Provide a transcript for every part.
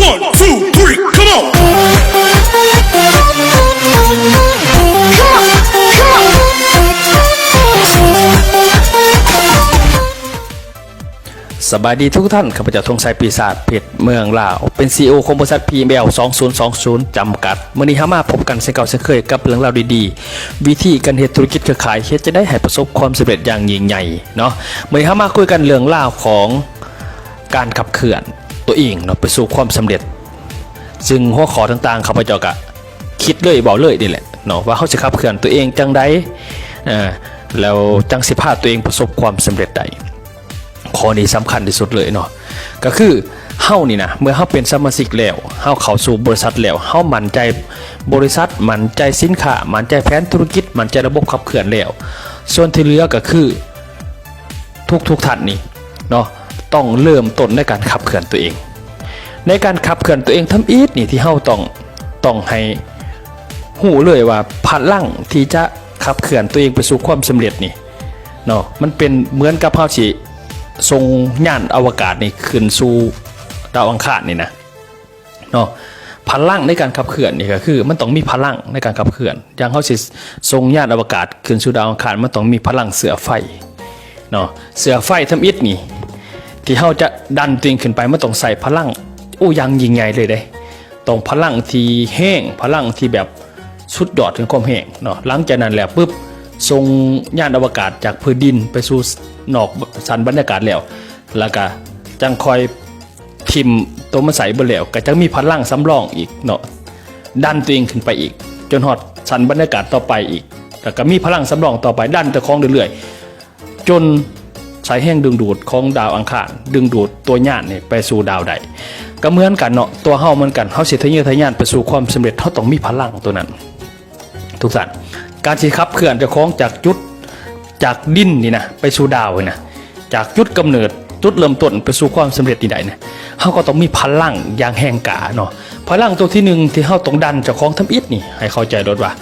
One, two, three, come on. สบายดีทุกท่าน ข้าพเจ้าธงชัยปีศาจเพชรเมืองลาว เป็นซีอของบริษัท PML 2020 จำกัดมื่อนี้ฮามาพบกันเช่นเก่าเช่นเคยกับเรื่องราวดีๆ วิธีการเฮ็ดธุรกิจเครือข่ายเฮ็ดจะได้ให้ประสบความสำเร็จอย่างยิ่งใหญ่เนาะมื่อนี้ฮามาคุยกันเรื่องราวของการขับเคลื่อน ตัวเองเนาะไปสู่ความสำเร็จ ซึ่งหัวข้อต่างๆข้าพเจ้าก็คิดเลยบอกเลยนี่แหละเนาะว่าเขาจะขับเคลื่อนตัวเองจังใดอ่อแล้วจังสิพาตัวเองประสบความสำเร็จใดข้อนี้สำคัญที่สุดเลยเนาะก็คือเฮานี่นะเมื่อเฮาเป็นสมาชิกแล้วเฮาเข้าสู่บริษัทแล้วเฮามั่นใจบริษัทมั่นใจสินค้ามั่นใจแผนธุรกิจมั่นใจระบบขับเคลื่อนแล้ว ส่วนที่เหลือก็คือทุกทุกๆท่านนี่เนาะ ต้องเริ่มต้นในการขับเคลื่อนตัวเอง ในการขับเคลื่อนตัวเองทำอีทนี่ที่เฮาต้องต้องให้หูเลยว่าพลังที่จะขับเคลื่อนตัวเองไปสู่ความสำเร็จนี่เนาะมันเป็นเหมือนกับเฮาสิทรงย่านอวกาศนี่ขึ้นสู่ดาวอังคารนี่นะเนาะพลังในการขับเคลื่อนนี่ก็คือ มันต้องมีพลังในการขับเคลื่อน อย่างเขาสิทรงยานอวกาศขึ้นสู่ดาวอังคารมันต้องมีพลังเสือไฟเนาะเสือไฟทำอิฐนี่ ที่เขาจะดันตัวเองขึ้นไปไมันต้องใส่พลังโอ้ยังยิงใหญ่เลยเด้ต้องพลังที่แห้งพลังที่แบบสุดยอดถึงความแห้งเนาะหลังจากนั้นแล้วปุ๊บทรงย่านอวกาศจากพื้นดินไปสู่นอกสันบรรยากาศแล้ว แล้วก็จังคอยทิมตัวมาใส่บนแล้วก็จะมีพลังสำรองอีกเนาะดันตัวเองขึ้นไปอีก จนฮอดสันบรรยากาศต่อไปอีก แล้วก็มีพลังสำรองต่อไปดันตะคองเรื่อยๆจน สายแห้งดึงดูดของดาวอังคาร ดึงดูดตัวญาตินี่ไปสู่ดาวใดก็เหมือนกันเนาะตัวเฮาเหมือนกันเฮาสิทะเยอทะยานไปสู่ความสำเร็จเฮาต้องมีพลังตัวนั้น ทุกสันการสิขับเคลื่อนเจ้าของจากจุดจากดินนี่นะไปสู่ดาวนี่นะจากจุดกำเนิดจุดเริ่มต้นไปสู่ความสำเร็จนี่ใดนะเฮาก็ต้องมีพลังอย่างแห่งกาเนาะพลังตัวที่หนึ่งที่เฮาต้องดันเจ้าของทำอิฐนี่ให้เข้าใจรถว่า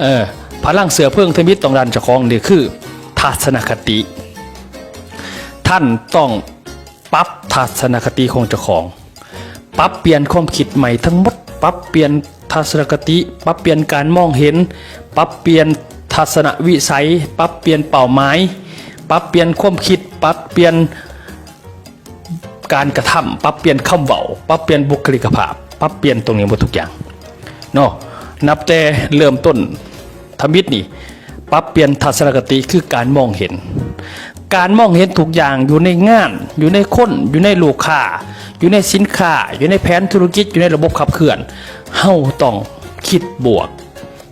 เออพลังเสือเพิ่งทำอิฐต้องดันเจ้าของนี่คือทัศนคติ ท่านต้องปรับทัศนคติของเจ้าของ ปรับเปลี่ยนความคิดใหม่ทั้งหมด ปรับเปลี่ยนทัศนคติ ปรับเปลี่ยนการมองเห็น ปรับเปลี่ยนทัศนวิสัย ปรับเปลี่ยนเป้าหมาย ปรับเปลี่ยนความคิด ปรับเปลี่ยนการกระทำปรับเปลี่ยนคำเบาปรับเปลี่ยนบุคลิกภาพ ปรับเปลี่ยนตรงนี้หมดทุกอย่างเนาะ นับแต่เริ่มต้นทมิตรนี่ ปรับเปลี่ยนทัศนคติคือการมองเห็น การมองเห็นทุกอย่างอยู่ในงาน อยู่ในคนอยู่ในลูกค้าอยู่ในสินค้า อยู่ในแผนธุรกิจอยู่ในระบบขับเคลื่อนเฮาต้องคิดบวก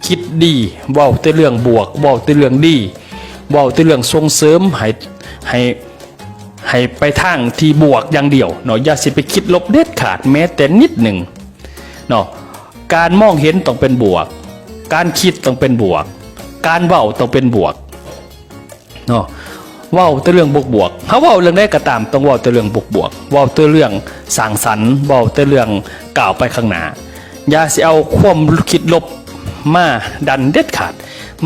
คิดดีเว้าแต่เรื่องบวกเว้าแต่เรื่องดีเว้าแต่เรื่องส่งเสริมให้ให้ให้ไปทางที่บวกอย่างเดียวเนาะอย่าสิไปคิดลบเด็ดขาดแม้แต่นิดหนึ่งเนาะการมองเห็นต้องเป็นบวก การคิดต้องเป็นบวก การเว้าต้องเป็นบวกเนาะ ว้าแต่เรื่องบวกบวกๆเขาว้าเรื่องได้ก็ตามต้องว้าแต่เรื่องบวกบวกๆว้าแต่เรื่องสร้างสรรค์ว้าแต่เรื่องก้าวไปข้างหน้าอย่าสิเอาความคิดลบมาดันเด็ดขาด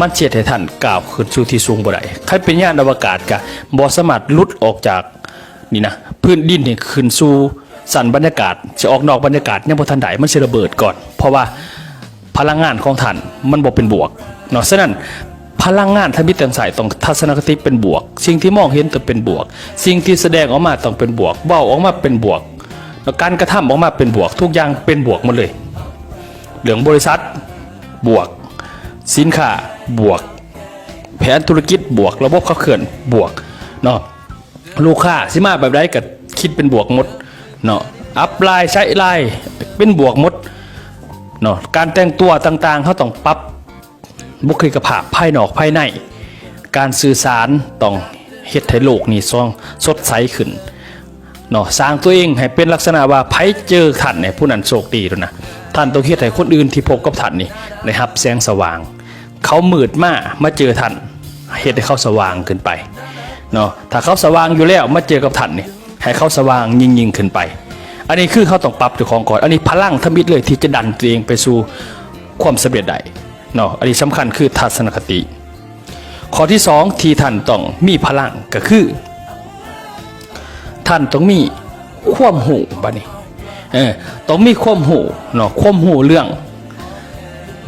มันเสียดให้ท่านก้าวขึ้นสู่ที่สูงบ่ได้ใครเป็นญาณอวกาศก็บ่สามารถลุดออกจากนี่นะพื้นดินเนี่ยขึ้นสู่สันบรรยากาศจะออกนอกบรรยากาศยังบ่ทันได้มันสิระเบิดก่อน เพราะว่าพลังงานของท่านมันบอกเป็นบวกเนาะฉะนั้น พลังงานทางมิตรสายต้องทัศนคติเป็นบวก สิ่งที่มองเห็นต้องเป็นบวก สิ่งที่แสดงออกมาต้องเป็นบวกเว้าออกมาเป็นบวกแล้วการกระทำออกมาเป็นบวก ทุกอย่างเป็นบวกหมดเลยเรื่องบริษัทบวก สินค้าบวก แผนธุรกิจบวก ระบบขับเคลื่อนบวกเนาะลูกค้าสิมาแบบใดก็คิดเป็นบวกหมดเนาะอัพไลน์ใช้ไลน์เป็นบวกหมดเนาะการแต่งตัวต่างๆเขาต้องปรับ บุคลิกภาพภายนอกภายใน การสื่อสารต้องเฮ็ดให้โลกนี่ซองสดใสขึ้นเนาะสร้างตัวเองให้เป็นลักษณะว่าไผเจอท่านเนี่ยผู้นั้นโชคดีแล้วนะท่านต้องเฮ็ดให้คนอื่นที่พบกับท่านนี่ได้รับแสงสว่าง เขามืดมามาเจอท่านเฮ็ดให้เขาสว่างขึ้นไปเนาะถ้าเขาสว่างอยู่แล้วมาเจอกับท่านนี่ให้เขาสว่างยิ่งๆขึ้นไป อันนี้คือเขาต้องปรับเจ้าของก่อน อันนี้พลังทมิตเลยที่จะดันตัวเองไปสู่ความสำเร็จได้ เนาะอันนี้สำคัญคือทัศนคติ ข้อที่สองที่ท่านต้องมีพลังก็คือ ท่านต้องมีความหูบัดนี้เออต้องมีความหูเนาะความหูเรื่อง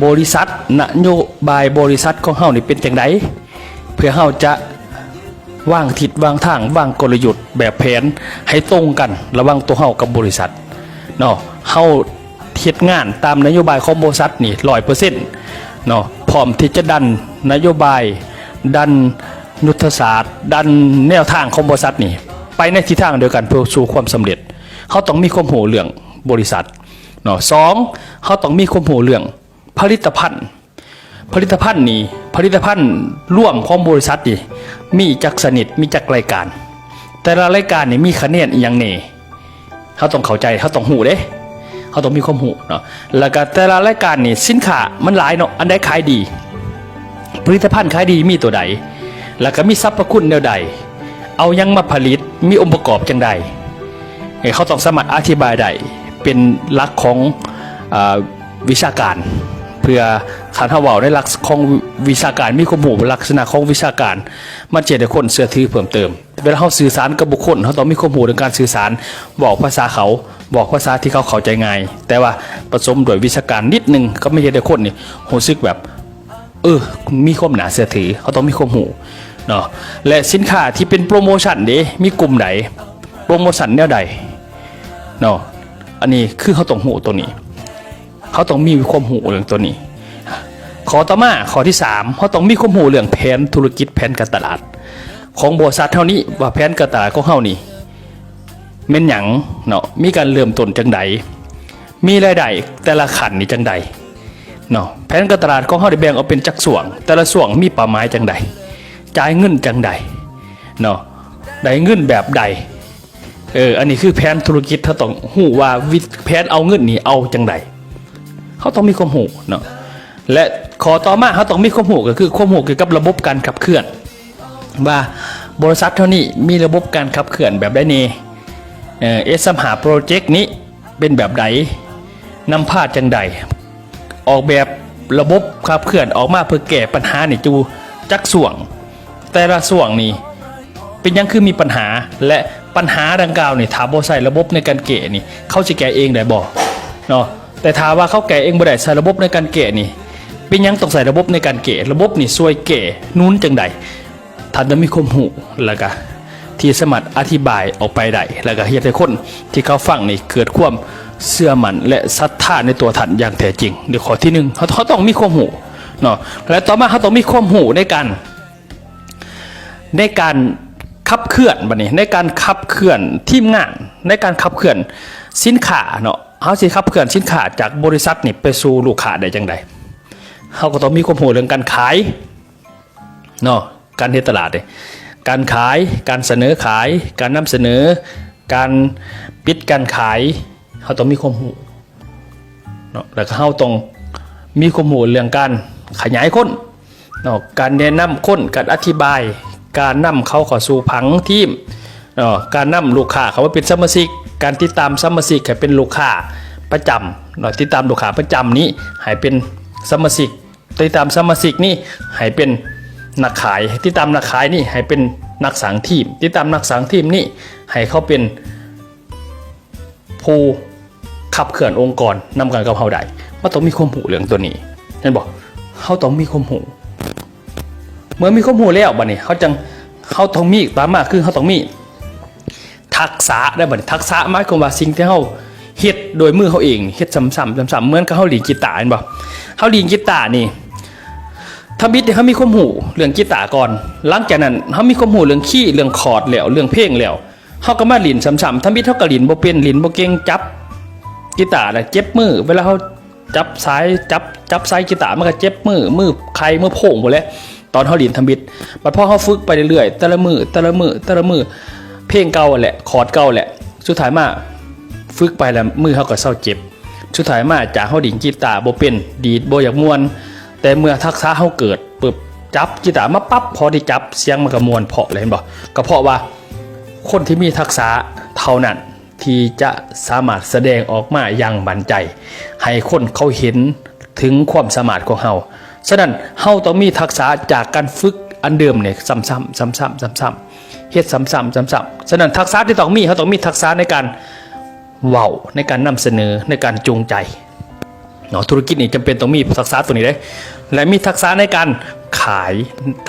บริษัทนโยบายบริษัทของเฮานี่เป็นจังไดเพื่อเฮาจะวางทิศวางทางวางกลยุทธ์แบบแผนให้ตรงกันระหว่างตัวเฮากับบริษัทเนาะเฮาเฮ็ดงานตามนโยบายของบริษัทนี่100%เน เนาะพร้อมที่จะดันนโยบาย ดันยุทธศาสตร์ ดันแนวทางของบริษัทนี่ไปในทิศทางเดียวกันเพื่อสู่ความสำเร็จเขาต้องมีความหูเรื่องบริษัทเนาะสองเขาต้องมีความหูเรื่องผลิตภัณฑ์ ผลิตภัณฑ์นี่ผลิตภัณฑ์ร่วมของบริษัทนี่มีจักสนิทมีจักรายการ แต่ละรายการนี่มีคะแนนอย่างเน่เขาต้องเข้าใจเขาต้องหูเด้ เขาต้องมีความหูเนาะแล้วก็แต่ละรายการนี่สินค้ามันหลายเนาะอันใดขายดี ผลิตภัณฑ์ขายดีมีตัวใด แล้วก็มีสรรพคุณแนวใด เอายังมาผลิตมีองค์ประกอบจังใดเขาต้องสามารถอธิบายได้เป็นหลักของอวิชาการ เพื่อฐานทว่าในหลักของวิชาการมีความรู้ลักษณะของวิชาการ มันจะได้คนเชื่อถือเพิ่มเติมเวลาเขาสื่อสารกับบุคคลเขาต้องมีความรู้ในการสื่อสารบอกภาษาเขา บอกภาษาที่เขาเข้าใจง่าย แต่ว่าผสมด้วยวิชาการนิดนึงก็ไม่ใช่ได้คนนี่รู้สึกแบบ เออ มีความหนาเสือถือเขาต้องมีความหูเนาะและสินค้าที่เป็นโปรโมชั่นเด้มีกลุ่มไหนโปรโมชั่นแนวใดเนาะอันนี้คือเขาต้องหูตัวนี้ เขาต้องมีความหูเรื่องตัวนี้ขอต่อมาขอที่สามเขาต้องมีความหูเรื่องแผนธุรกิจแผนการตลาด ของบริษัทเท่านี้ว่าแผนการตลาดของเขานี่ เม่นหยังเนาะมีการเริ่มต้นจังใดมีรายได้แต่ละขันนี่จังใดเนาะแผนการตลาดของเขาได้แบ่งออกเป็นจักส่วง แต่ละส่วงมีเป้าหมายจังใดจ่ายเงินจังใดเนาะได้เงินแบบใดเอออันนี้คือแผนธุรกิจเขาต้องหูว่าวิแผนเอาเงินนี่เอาจังใดเขาต้องมีความหูเนาะและขอต่อมาเขาต้องมีความหูก็คือความหูเกี่ยวกับระบบการขับเคลื่อน ว่าบริษัทเท่านี้มีระบบการขับเคลื่อนแบบใดเน่ เอสมหาโปรเจกต์นี้เป็นแบบใดนำพาจังใด ออกแบบระบบขับเคลื่อนออกมาเพื่อแก้ปัญหานี่จูจักส่วง แต่ละส่วงนี่เป็นยังคือมีปัญหาและปัญหาดังกล่าวนี่ถามบ่ใส่ระบบในการแก้นี่เขาจะแก้เองได้บ่เนาะแต่ถามว่าเขาแก้เองบ่ได้ใส่ระบบในการแก้นี่เป็นยังต้องใส่ระบบในการแก้ระบบนี่ช่วยแก้นู้นจังใดท่านจะมีความหูแล้วก็ ที่สามารถอธิบายออกไปได้แล้วก็เฮ็ดให้คนที่เขาฟังนี่เกิดความเชื่อมันและศรัทธาในตัวท่านอย่างแท้จริงเดี๋ยวข้อที่หนึ่งเขาเขาต้องมีความหูเนาะและต่อมาเขาต้องมีความหูในการ ในการขับเคลื่อนบัดนี้ในการขับเคลื่อนทีมงานในการขับเคลื่อนสินค้าเนาะเขาสิขับเคลื่อนสินค้าจากบริษัทนี่ไปสู่ลูกค้าได้จังใดเขาก็ต้องมีความหูเรื่องการขายเนาะการเทตลาดเลย การขาย การเสนอขาย การนำเสนอ การปิดการขายเขาต้องมีความหูเนาะแล้วก็เขาต้องมีความหูเรื่องการขยายคนเนาะการแนะนำคนการอธิบาย การนำเขาเข้าสู่ผังทีมเนาะการนำลูกค้าเขาว่าเป็นสมาชิกการติดตามสมาชิกให้เป็นลูกค้าประจำเนาะติดตามลูกค้าประจำนี้ให้เป็นสมาชิกติดตามสมาชิกนี่ให้เป็นนักขายติดตามนักขายนี่ให้เป็น นักสังทีม ติดตามนักสังทีมนี่ให้เขาเป็นผู้ขับเคลื่อนองค์กรนำกันกับเฮาได้มันต้องมีความหูเรื่องตัวนี้นั่นบอกเฮาต้องมีความหูเมื่อมีความหูแล้วบัดนี้เขาจังเฮาต้องมีตามมาคือเฮาต้องมี ทักษะได้บัดนี้ทักษะหมายความว่าสิ่งที่เฮาเฮ็ดโดยมือเขาเองเฮ็ดซ้ำๆซ้ำๆเหมือนกับเฮาลีกีตาร์เห็นบ่เฮาลีกีตาร์นี่ ทำบิดเนี่ยเขามีความหูเรื่องกีตาร์ก่อน หลังจากนั้นเขามีความหูเรื่องขี้เรื่องคอร์ดแล้วเรื่องเพลงแล้วเขาก็มาหลินซ้ำๆทำบิดเขาก็ลินบ่เป็นหลินบ่เก่งจับกีตาร์น่ะเจ็บมือ เวลาเขาจับซ้ายจับจับซ้ายกีตาร์มันก็เจ็บมือมือใครมือโผ่งหมดแล้วตอนเขาหลินทำบิดบัดพอเขาฝึกไปเรื่อยๆแต่ละมือแต่ละมือแต่ละมือเพลงเก่าแหละคอร์ดเก่าแหละ สุดท้ายมาฝึกไปแล้วมือเขาก็เศร้าเจ็บ สุดท้ายมาจากเขาดินกีตาร์โบเป็นดีดโบอยากมวน แต่เมื่อทักษะเขาเกิดปึ๊บจับกีตาร์มาปั๊บพอได้จับเสียงมันก็มวนเพาะเลยเห็นบ่ก็เพราะว่าคนที่มีทักษะเท่านั้นที่จะสามารถแสดงออกมาอย่างบันใจ ให้คนเขาเห็นถึงความสามารถของเฮาฉะนั้นเฮาต้องมีทักษะจากการฝึกอันเดิมเนี่ยซ้ำๆซ้ำๆซ้ำๆเฮ็ดซ้ำๆซ้ำๆฉะนั้นทักษะที่ต้องมีเขาต้องมีทักษะในการเว้าในการนำเสนอในการจูงใจ เนาะธุรกิจนี่จำเป็นต้องมีทักษะตัวนี้เลยและมีทักษะในการขาย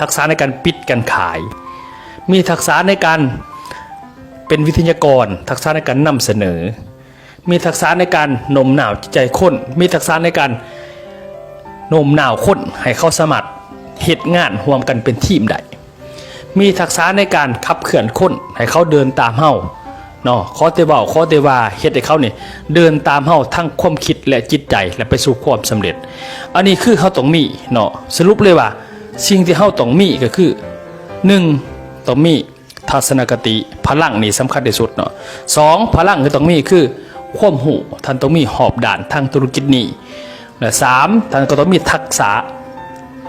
ทักษะในการปิดการขาย มีทักษะในการเป็นวิทยากร ทักษะในการนำเสนอ มีทักษะในการโนมหนาวใจคนมีทักษะในการโนมหนาวคนให้เข้าสมัครเหตุงานร่วมกันเป็นทีมได้มีทักษะในการขับเคลื่อนคนให้เขาเดินตามเฮา เนาะขอเตว้าขอเตว่าเฮ็ดให้เขาเนี่ยเดินตามเฮาทั้งความคิดและจิตใจและไปสู่ความสำเร็จ อันนี้คือเฮาต้องมีเนาะสรุปเลยว่า สิ่งที่เฮาต้องมีก็คือ 1. ต้องมีทัศนคติพลังนี่สำคัญที่สุดเนาะสองพลังที่ต้องมีคือความหูท่านต้องมีหอบด่านทางธุรกิจนี้และสามท่านก็ต้องมีทักษะ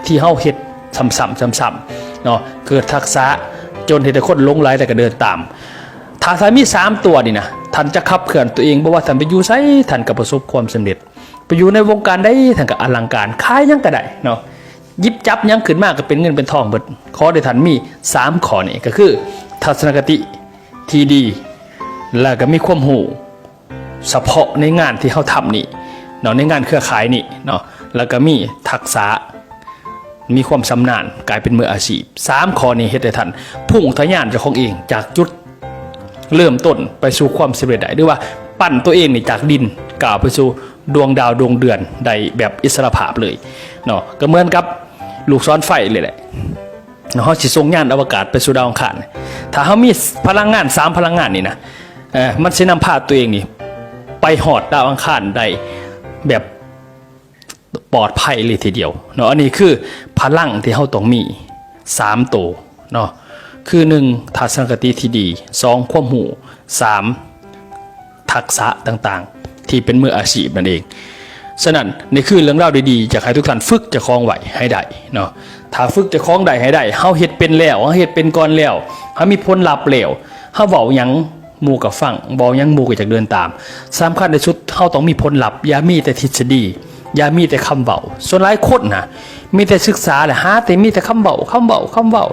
ที่เฮาเฮ็ดซ้ำๆซ้ำๆเนาะเกิดทักษะจนเฮ็ดให้คนลงไหลแต่ก็เดินตาม ถ้าท่านมี3ตัวนี่นะท่านจะขับเคลื่อนตัวเองบ่ว่าท่านไปอยู่ไสท่านก็ประสบความสำเร็จ ไปอยู่ในวงการใดท่านก็อลังการขายยังก็ได้เนาะยิบจับยังขึ้นมากก็เป็นเงินเป็นทองเบิดขอได้ท่านมี3ข้อนี้ก็คือ ทัศนคติที่ดี แล้วก็มีความรู้เฉพาะในงานที่เขาทำนี่เนาะในงานเครือข่ายนี่เนาะแล้วก็มีทักษะมีความชำนาญกลายเป็นมืออาชีพสามข้อนี้เฮ็ดให้ท่านพุ่งทะยานเจ้าของเองจากจุด เริ่มต้นไปสู่ความสำเร็จได้หรือว่าปั้นตัวเองนี่จากดินก้าวไปสู่ดวงดาวดวงเดือนได้แบบอิสระภาพเลยเนาะก็เหมือนกับลูกซ้อนไฟเลยแหละเนาะเขาสิส่งยานอวกาศไปสู่ดาวอังคารถ้าเขามีพลังงานสามพลังงานนี่นะเออมันสินำพาตัวเองนี่ไปหอดดาวอังคารได้แบบปลอดภัยเลยทีเดียวเนาะอันนี้คือพลังที่เขาต้องมีสามตัวเนาะ คือหนึ่งทัศนคติที่ดีสองความหูสามทักษะต่างๆ ที่เป็นมืออาชีพนั่นเอง ฉะนั้นนี่คือเรื่องราวดีๆจากให้ทุกท่านฝึกจะคล้องไหวให้ได้เนาะถ้าฝึกจะคล้องได้ให้ได้เฮาเฮ็ดเป็นแล้วเฮาเฮ็ดเป็นก่อนแล้วเฮามีผลลัพธ์แล้วเฮาเว้าหยังหมู่กับฟังบ่หยังหมู่ก็จะเดินตามสำคัญที่สุดเฮาต้องมีผลลัพธ์อย่ามีแต่ทฤษฎีอย่ามีแต่คำเว้าส่วนหลายคนนะมีแต่ศึกษาแหละหาแต่มีแต่คำเว้าคำเว้าคำเว้า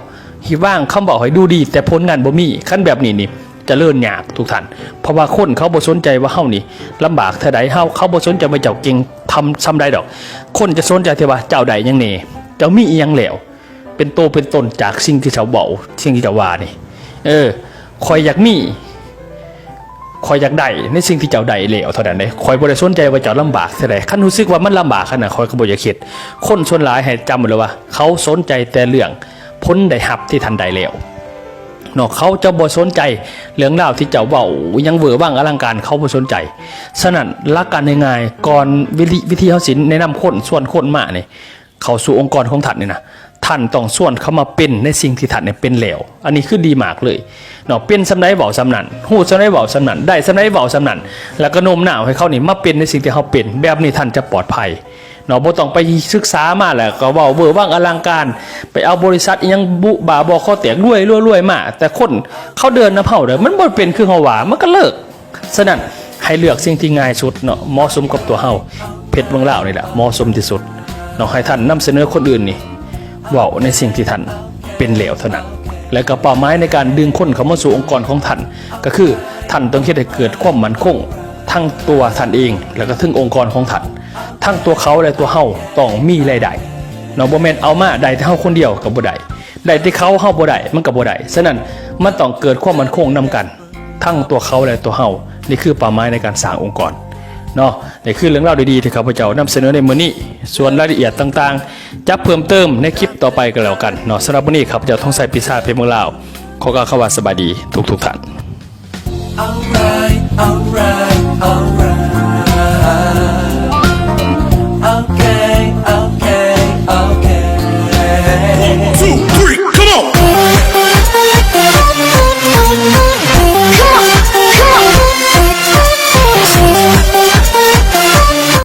ที่ว่างคำเว้าให้ดูดี แต่ผลงานบ่มีคันแบบนี้นี่จะเลื่อนยากทุกท่านเพราะว่าคนเขาบ่สนใจว่าเฮานี่ลำบากเท่าใดเฮาเขาบ่สนใจว่าเจ้าเก่งทำซ้ำใดดอก คนจะสนใจที่ว่าเจ้าใดยังแน่เจ้ามีอีหยังแล้วเป็นโตเป็นตนจากสิ่งที่เจ้าเบาสิ่งที่เจ้าว่านี่ เออคอยอยากมีคอยอยากได้ในสิ่งที่เจ้าใดแล้วเท่านั้นเด้คอยบ่ได้สนใจว่าเจ้าลำบากเท่าใดคันรู้สึกว่ามันลำบากขนาดคอยก็บ่อยากเฮ็ดคนส่วนหลายให้จำไว้เลยว่า เขาสนใจแต่เรื่อง ผลได้รับที่ทันใดแล้วเนาะเขาจะบ่สนใจเรื่องราวที่เจ้าเบายังเวอร์ว่างอลังการเขาบ่สนใจฉะนั้นหลักการง่ายๆก่อนวิธีวิธีเขาสินแนะนำคนส่วนคนมาเนี่ยเขาสู่องค์กรของท่านนี่นะท่านต้องส่วนเขามาเป็นในสิ่งที่ท่านเนี่ยเป็นแล้วอันนี้คือดีมากเลยเนาะเป็นสำไดเบาสำนันหูสำไดเบาสำนันได้สำไดเบาสำนันแล้วก็โน้มน้าวให้เขานี่มาเป็นในสิ่งที่เขาเป็นแบบนี้ท่านจะปลอดภัย เนาะบ่ต้องไปศึกษามาแหละก็เว้าเบอร์ว่างอลังการ ไปเอาบริษัทยังบุบาบอข้อแตกรวยรวยรวยมาแต่คนเขาเดินน้ำเผาเด้อมันบ่เป็นคือเฮาว่ามันก็เลิกฉะนั้นให้เลือกสิ่งที่ง่ายสุดเนาะเหมาะสมกับตัวเฮาเพชรเมืองลาวนี่แหละเหมาะสมที่สุดเนาะให้ท่านนำเสนอคนอื่นนี่เว้าในสิ่งที่ท่านเป็นเหลวเท่านั้นและก็เป้าหมายในการดึงคนเข้ามาสู่องค์กรของท่านก็คือท่านต้องคิดให้เกิดความมั่นคงทั้งตัวท่านเอง แล้วก็ถึงองค์กรของท่าน ทั้งตัวเขาและตัวเฮาต้องมีรายได้เนาะบ่แม่นเอามาได้แต่เฮาคนเดียวก็บ่ได้ได้แต่เขาเฮาบ่ได้มันก็บ่ได้ฉะนั้นมันต้องเกิดความมั่นคงนำกัน ทั้งตัวเขาและตัวเฮานี่คือเป้าหมายในการสร้างองค์กรเนาะนี่คือเรื่องราวดีๆที่ข้าพเจ้านำเสนอในมื้อนี้ ส่วนรายละเอียดต่างๆจะเพิ่มเติมในคลิปต่อไปก็แล้วกันเนาะสำหรับมื้อนี้ข้าพเจ้าท้องใส่ปีศาจเพชรเมืองลาวขอกล่าวคำว่าสบายดีทุกๆท่าน alright, alright.